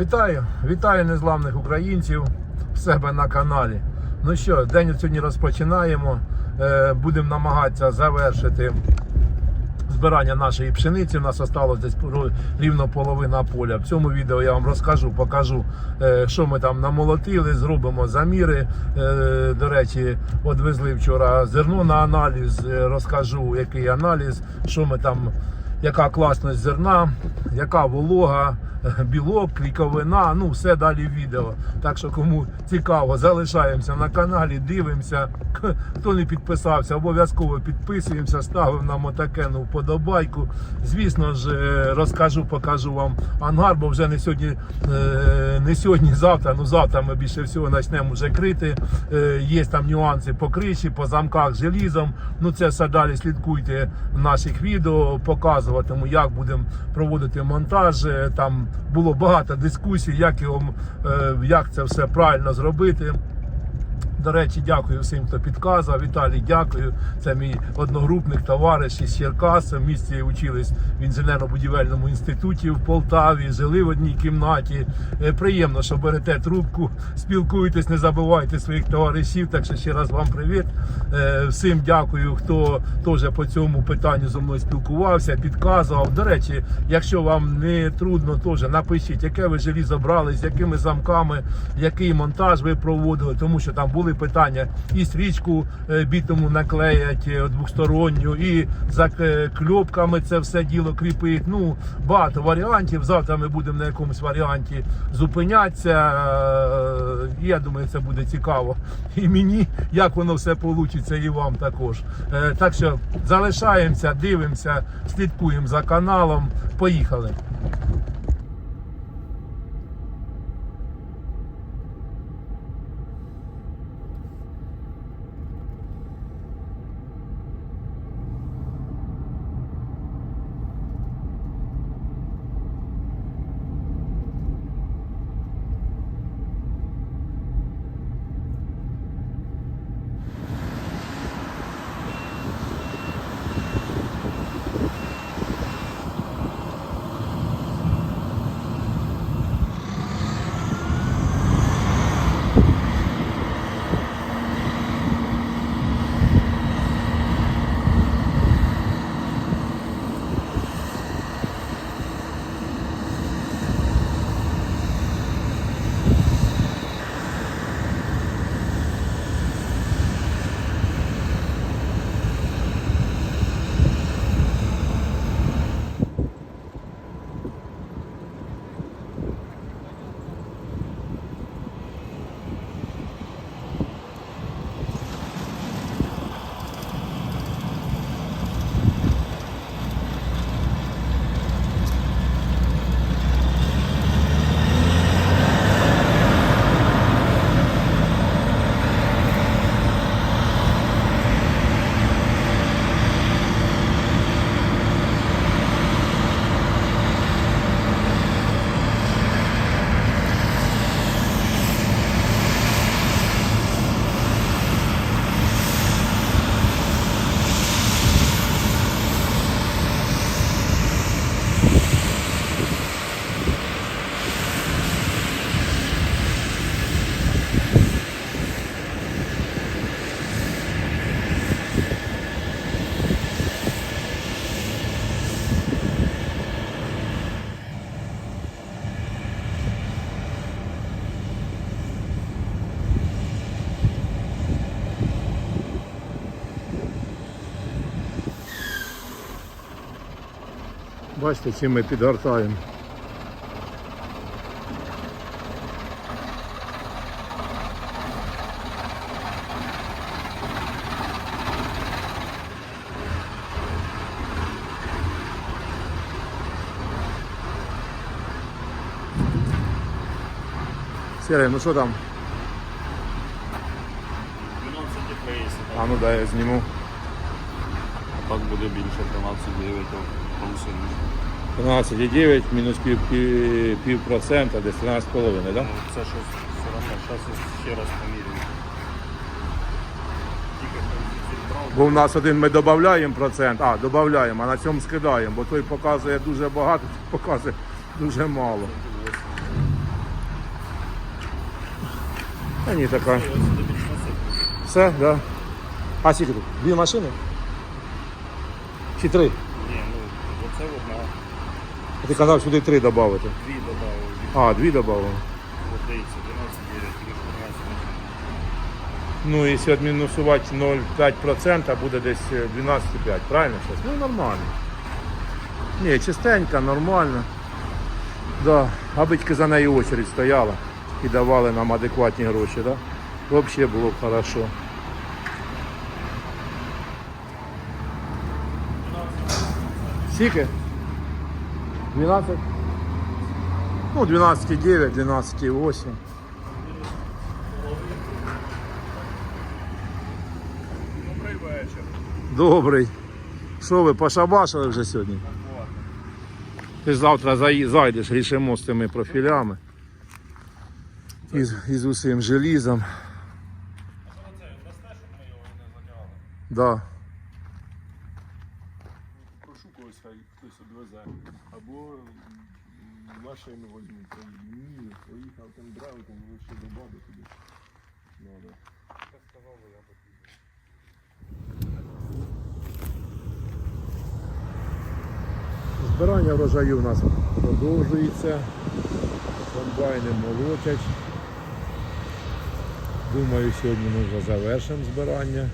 Вітаю, вітаю незламних українців в себе на каналі. Ну що, день сьогодні розпочинаємо. Е, Будемо намагатися завершити збирання нашої пшениці. У нас залишилось десь рівно половина поля. В цьому відео я вам розкажу, покажу, е, що ми там намолотили, зробимо заміри. Е, До речі, одвезли вчора зерно на аналіз. Розкажу, який аналіз, що ми там, яка класність зерна, яка волога. Білок, кліковина, ну все далі в відео. Так що кому цікаво, залишаємося на каналі, дивимося. Хто не підписався, обов'язково підписуємося, ставимо нам отакену вподобайку. Звісно ж, е, розкажу, покажу вам ангар, бо вже не сьогодні, е, не сьогодні, завтра. Ну завтра ми більше всього почнемо вже крити. Е, Є там нюанси по криші, по замках желізом. Ну це все далі слідкуйте в наших відео, показуватиму, як будемо проводити монтаж. Там було багато дискусій, як його е, як це все правильно зробити. До речі, дякую всім, хто підказав. Віталій, дякую. Це мій одногрупник, товариш із Черкас. В місті учились в інженерно-будівельному інституті в Полтаві, жили в одній кімнаті. Е, Приємно, що берете трубку, спілкуєтесь, не забувайте своїх товаришів. Так що ще раз вам привіт. Е, Всім дякую, хто теж по цьому питанню зі мною спілкувався, підказував. До речі, якщо вам не трудно, теж напишіть, яке ви желізо брали, з якими замками, який монтаж ви проводили, тому що там були питання і стрічку е, бітуму наклеять е, двосторонню, і за е, кльопками це все діло кріпить. Ну, багато варіантів. Завтра ми будемо на якомусь варіанті зупинятися. Я думаю, це буде цікаво. І мені, як воно все вийде, і вам також. Так що залишаємося, дивимося, слідкуємо за каналом. Поїхали. Бачите, чим ми підгортаємо. Серый, ну що там? 12 фейс, А ну дай я зніму. так буде більше 13,9 тому 12,9 мінус пів, пів, пів процента, десь 13,5, так? Да? Ну, це щось все одно, зараз ще раз поміряю. Тільки кондицію Бо в нас один ми додаємо процент, а додаємо, а на цьому скидаємо, бо той показує дуже багато, той показує дуже мало. А ні, така. Все, да. А скільки тут? Дві машини? Чи три? Ні, ну, оце одна, А Ти казав сюди три додати. дві додав. А, дві додали. От дивіться, 12 9, тільки 14 Ну, якщо відмінусувати 0,5%, буде десь е, 12,5, правильно зараз? Ну, нормально. Ні, чистенька, нормально. Да. Абитьки за нею очередь стояла і давали нам адекватні гроші, да? Взагалі було б хорошо. Скільки? 12? Ну, 12,9, 12,8. Добрий вечір. Добрий. Що ви, пошабашили вже сьогодні? Ти ж завтра зайдеш, рішимо з цими профілями. І, з- усім желізом. Да. Машину возьму, поїду. Ні, поїхав там драйвиком, лише до баби туди. Надо. Збирання врожаю у нас продовжується. Комбайни молотять. Думаю, сьогодні ми вже завершимо збирання.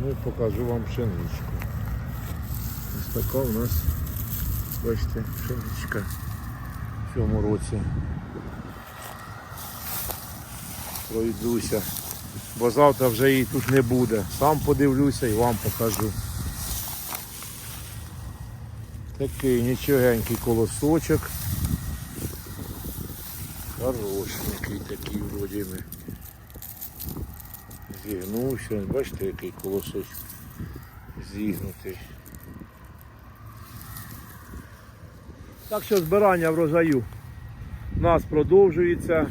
Ну і покажу вам пшеничку. Ось така у нас, бачите, пшеничка в цьому році. Пройдуся, бо завтра вже її тут не буде. Сам подивлюся і вам покажу. Такий нічогенький колосочок. Хорошенький такий вроді ми. Зігнувся. Бачите, який колосочок зігнутий. Так що збирання врожаю у нас продовжується.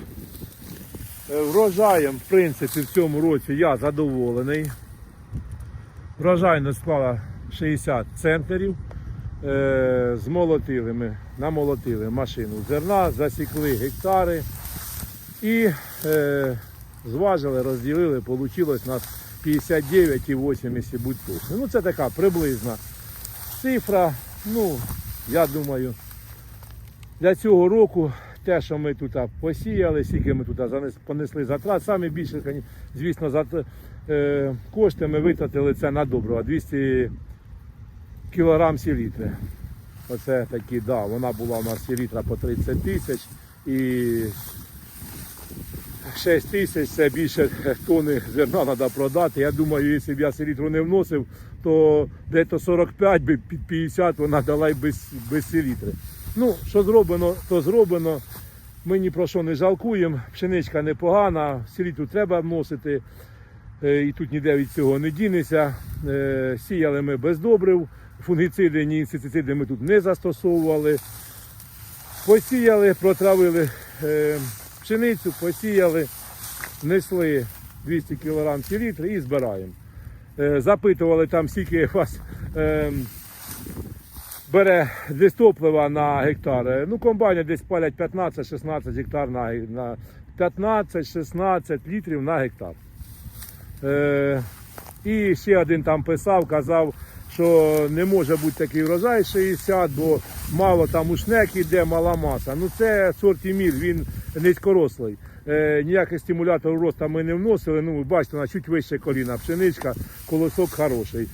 Е, Врожаєм, в принципі, в цьому році я задоволений. Врожайність склала 60 центнерів. Е, Змолотили ми, намолотили машину зерна, засікли гектари і е, зважили, розділили, вийшло у нас 59,8, якщо бути точно. Ну це така приблизна цифра. Ну, я думаю, для цього року те, що ми тут посіяли, скільки ми тут понесли затрат, саме більше, звісно, за е, кошти ми витратили це на доброго 200 кілограм селітри. Оце такі, да, вона була у нас селітра по 30 тисяч і 6 тисяч це більше тони зерна треба продати. Я думаю, якщо б я селітру не вносив, то десь 45 під 50 вона дала й без, без селітри. Ну, що зроблено, то зроблено. Ми ні про що не жалкуємо. Пшеничка непогана, селітру треба вносити. Е, І тут ніде від цього не дінеться. Е, Сіяли ми без добрив, фунгіциди, ні інсектициди ми тут не застосовували. Посіяли, протравили е, пшеницю, посіяли, внесли 200 кг селітри і збираємо. Запитували там, скільки вас бере дистоплива на гектар. Е, Ну, комбайни десь палять 15-16 гектар на, на 15-16 літрів на гектар. Е, і ще один там писав, казав, що не може бути такий врожай 60, бо мало там ушнек іде, мала маса. Ну це сорт Еміль, він низькорослий. Е, ніяких стимуляторів росту ми не вносили. Ну, бачите, вона чуть вище коліна, пшеничка, колосок хороший.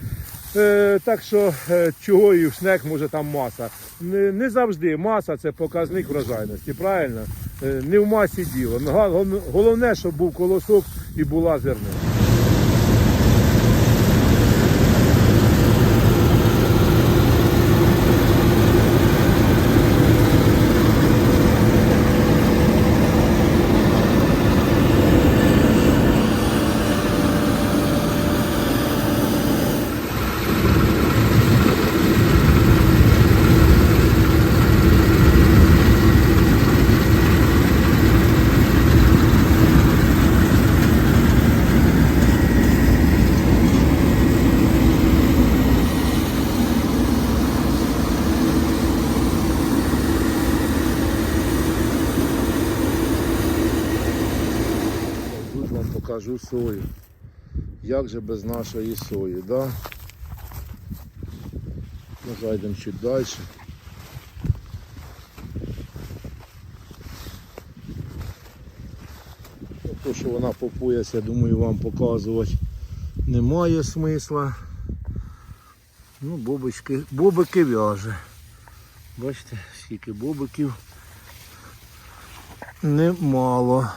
Е, так що е, чого і в шнек може там маса. Не, завжди маса це показник врожайності, правильно? Е, не в масі діло. Головне, щоб був колосок і була зернина. Сою. Як же без нашої сої, да? Ну, зайдемо чуть далі. Ну, То, що вона по пояс, я думаю, вам показувати немає смисла. Ну, бобочки, бобики в'яже. Бачите, скільки бобиків немало.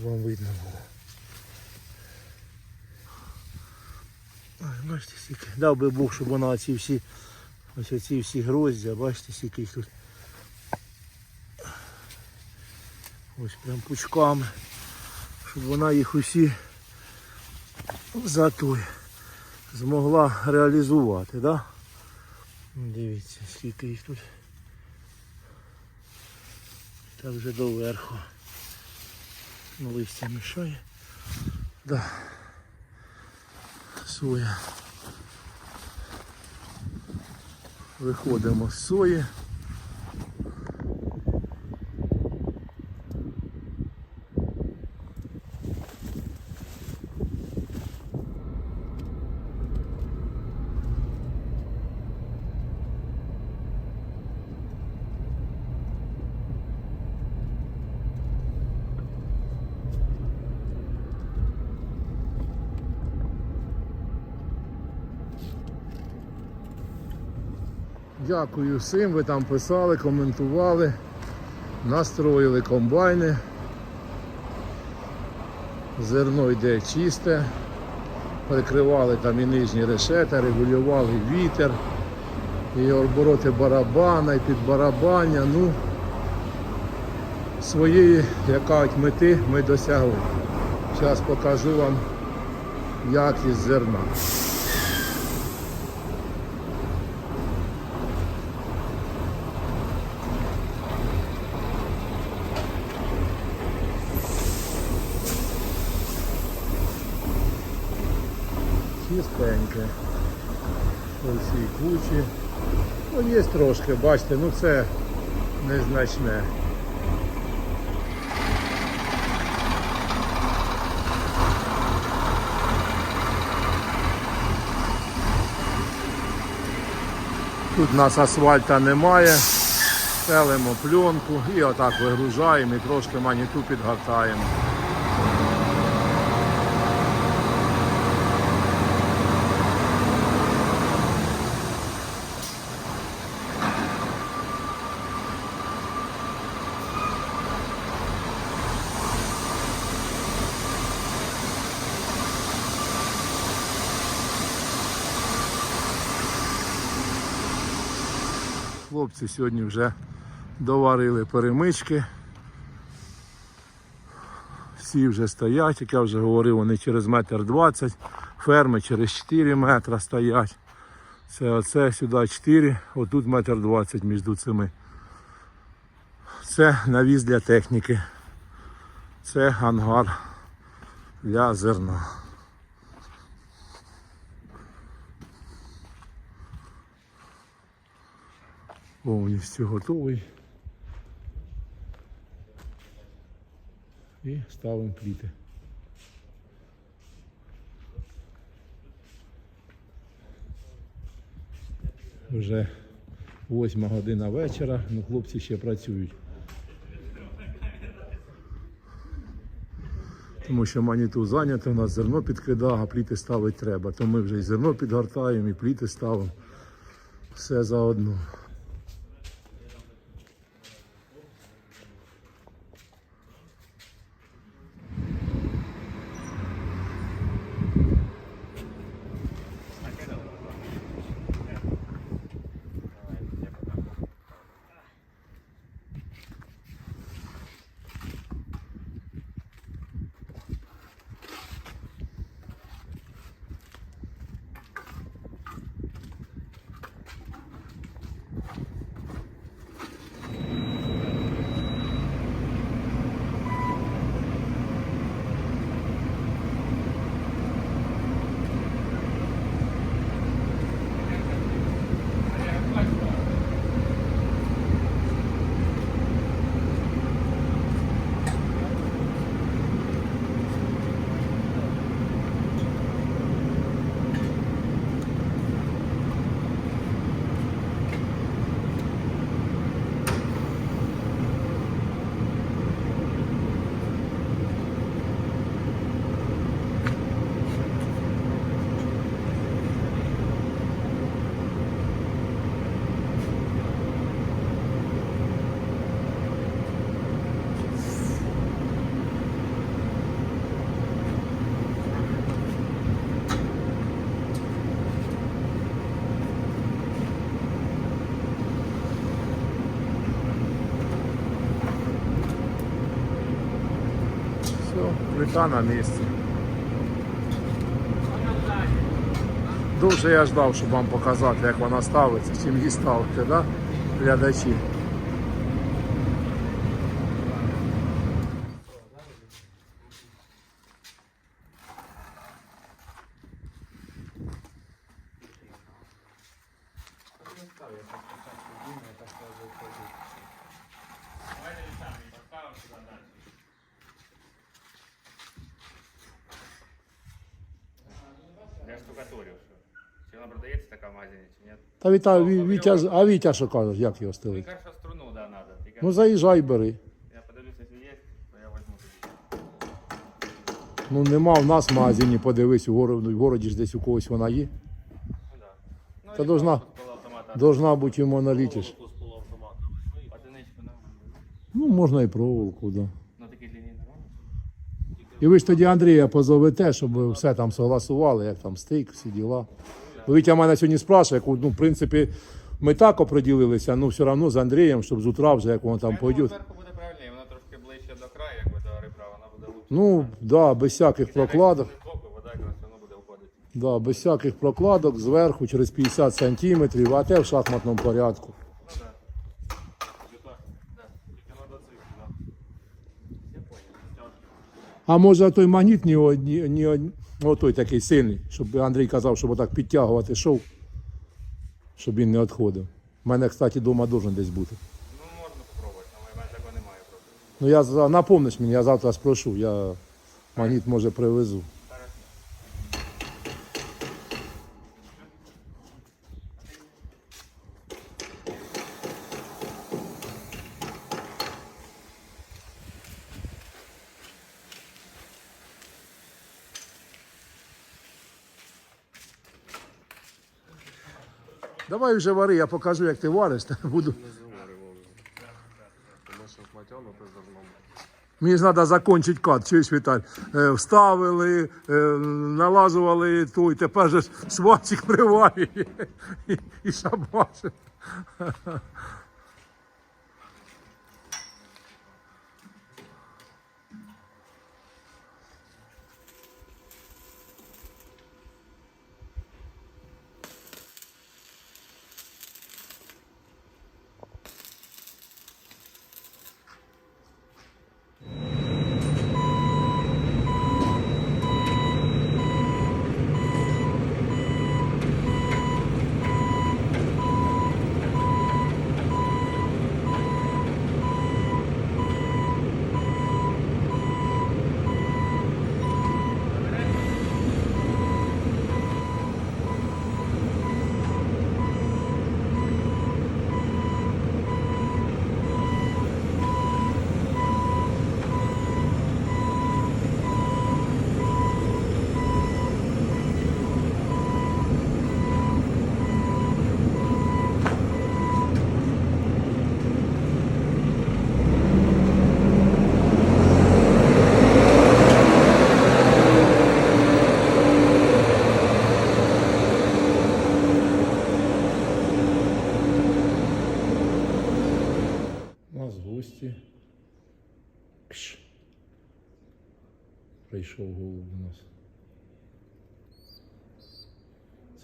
Щоб вам видно було. Бачите, скільки. Дав би Бог, щоб вона ці всі, ось оці всі гроздя, бачите, скільки їх тут. Ось прям пучками. Щоб вона їх усі за той змогла реалізувати, да? Дивіться, скільки їх тут. Так вже доверху. Ну, листя мішає. Да. Соя. Виходимо з сої. Дякую всім, ви там писали, коментували, настроїли комбайни. Зерно йде чисте, прикривали там і нижні решета, регулювали вітер, і обороти барабана, і підбарабання. Ну, своєї яка мети ми досягли. Зараз покажу вам якість зерна. Чистеньке. Ось і кучі. Ну, є трошки, бачите, ну це незначне. Тут у нас асфальта немає, стелимо пленку і отак вигружаємо і трошки маніту підгортаємо. Хлопці сьогодні вже доварили перемички. Всі вже стоять, як я вже говорив, вони через метр двадцять, ферми через 4 метри стоять. Це оце сюди 4, отут метр двадцять між цими. Це навіс для техніки. Це ангар для зерна. Повністю готовий. І ставимо пліти. Вже восьма година вечора, ну хлопці ще працюють. Тому що маніту зайнято, у нас зерно підкидає, а пліти ставити треба. То ми вже і зерно підгортаємо, і пліти ставимо. Все заодно. Плита на місці. Дуже я ждав, щоб вам показати, як вона ставиться, чим її ставити, да? глядачі. Я Чи вона продається така в магазині, чи ні? Та Віта, Ві- Вітя, а Вітя що каже, як його стелить? Тільки що струну, да, надо. Тільки Ну заїжджай, бери. я подивлюся, якщо є, то я візьму тоді. Ну нема в нас в магазині, подивись, у городі, в городі ж десь у когось вона є. Ну, да. Ну, Та і должна- корпус полуавтомата. Должна бути моноліті ж. Одиничку, ну, Ну, можна і проволоку, да. на такій длині нормально. І ви ж тоді Андрія позовете, щоб ви все там согласували, як там стейк, всі діла. Бо Вітя мене сьогодні спрашує, як, ну, в принципі, ми так оприділилися, ну все одно з Андрієм, щоб з утра вже, як воно там пойде. Зверху буде правильніше, вона трошки ближче до краю, якби до ребра, вона буде лучше. Ну, да, без всяких прокладок. Да, без всяких прокладок, зверху, через 50 сантиметрів, а те в шахматному порядку. Ну, да. Да. Тільки надо цифру, да. Я понял. А може той магніт не, о- не, не, о- о, той такий сильний, щоб Андрій казав, щоб отак підтягувати шов, щоб він не відходив. У мене, кстати, вдома должен десь бути. Ну, можна спробувати, але в мене такого немає. Ну я напомниш мені, я завтра спрошу, я магніт може привезу. Давай вже вари, я покажу, як ти вариш, та буду. Тому що натягнути должно бути. Мені ж треба закінчити кат, чуєш, Віталь? Е, вставили, е, налазували той, тепер же ж сварчик приварює і, і шабашить. У нас гості. Кш. Прийшов голуб у нас.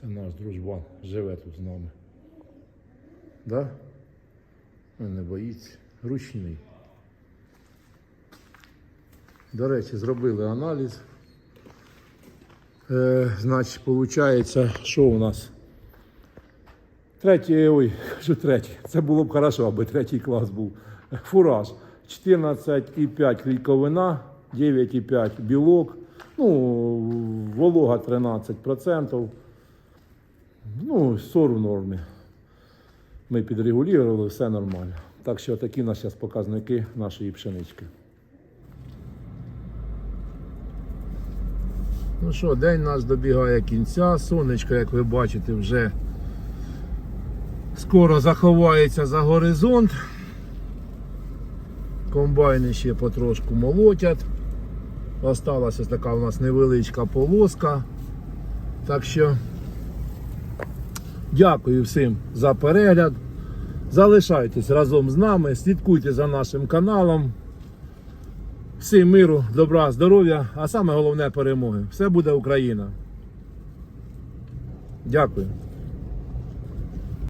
Це наш дружбан, живе тут з нами. Да? Він не боїться. Ручний. До речі, зробили аналіз. Е, значить, виходить, що у нас? Третій, ой, що третій. Це було б хорошо, аби третій клас був. Фураж. 14,5 клейковина, 9,5 білок, ну, волога 13%. Ну, сор в нормі. Ми підрегулювали, все нормально. Так що такі у нас зараз показники нашої пшенички. Ну що, день наш добігає кінця. Сонечко, як ви бачите, вже скоро заховається за горизонт. Комбайни ще потрошку молотять. Осталася така у нас невеличка полоска. Так що дякую всім за перегляд. Залишайтесь разом з нами, слідкуйте за нашим каналом. Всім миру, добра, здоров'я, а саме головне перемоги. Все буде Україна. Дякую.